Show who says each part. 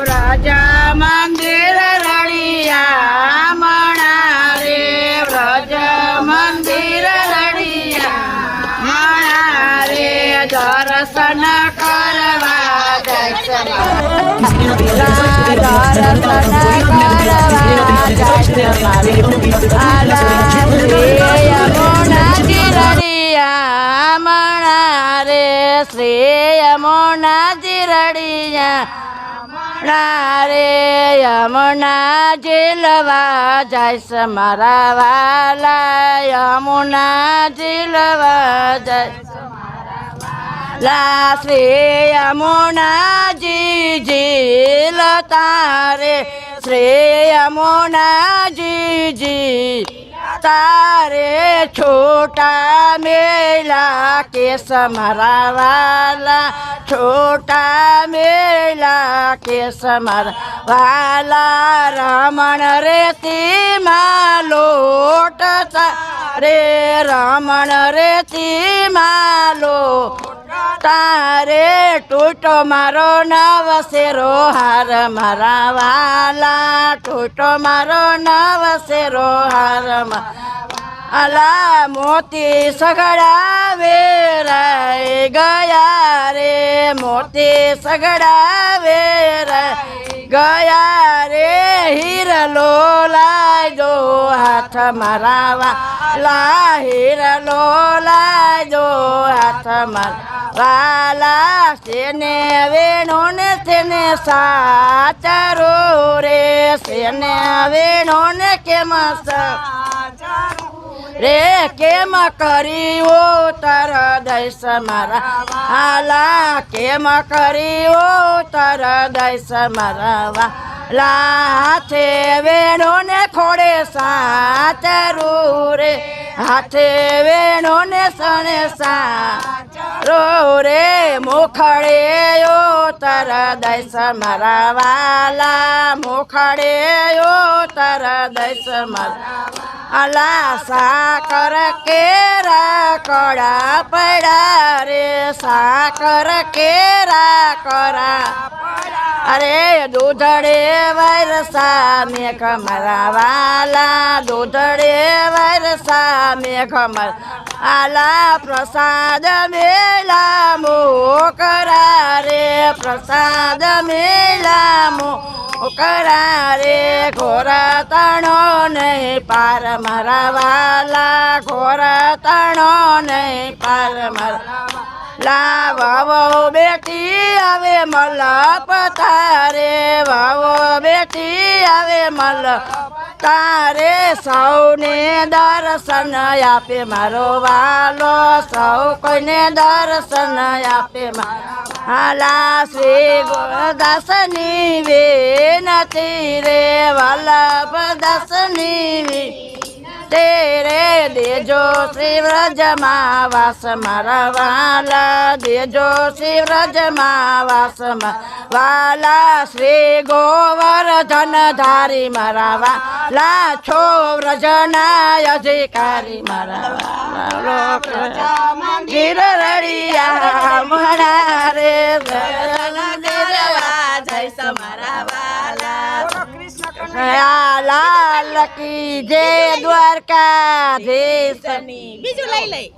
Speaker 1: વ્રજ મંદિર રળિયા મણા રે વ્રજ મંદિર રળિયા મણા રે દર્શન કરવા દર્શન દર્શન કરવા શ્રી યમુના જીરડિયા રે યમુના જીલવા જાય મારા વાલા યમુના જીલવા લા શ્રી યમુનાજી જીલ તારે શ્રી યમુનાજી જી તારે છોટા મેલા કેસ મારા છોટા મેલા કેસ મારા રમણ રેતીમાં લોટતા રે રમણ રેતીમાં લો તારે ટૂટો મારો નવસેરો, હાર મારા વાલા ટૂટો મારો નવસેરો, હાર અલા મોતી સગડાવે વેરાય ગયા રે. મોતી સગડાવે વેરાય ગયા રે. હીરલો જો હાથ મારા વાલા હીરલો જો હાથ મારા વાલા સેને વેણો ને તેને સાચરો રે? સેને વેણો ને કેમ સા રે? કેમ કરીઓ તર દૈસ મારા? હાલા કેમ કરીઓ તર દૈસ મારા? વાલા હાથે વેણો ને ખોડે સાચરું રે? હાથે વેણો ને સણે સારો રે મોખડે યો તર દૈસ મારા વાલા. મોખડે યો તર દૈસ મારા અલા સાકર કેરા કડા પડા રે. સાકર કેરા કરા અરે દૂધડે વરસા મેં કમરાવાલા વાલા દૂધડે વરસા મેં મારા આલા પ્રસાદ મેલા મોકરા રે પ્રસાદ મેલા મો કરા રે ઘોરા તણો નહીં પાર મારા વાલા ઘોરા તણો નહીં પાર મારા લાવો બેટી, આવે મલ પતારે વાવો, બેટી, આવે મલ તારે. સૌને દર્શન આપે મારો વાલો. સૌ કોઈને દર્શન આપે મારા હાલા શ્રી ગુણદાસની વે નથી રે. વલ્લભ દાસની તેરે દેજો શ્રી વ્રજમાં વાસ દેજો શ્રી વ્રજમાં વાલા શ્રી ગોવર્ધન ધારી મારા વાલા છો વ્રજના અધિકારી મારા કી જય દ્વારકા ધીશની
Speaker 2: બીજું લઈ લઈ.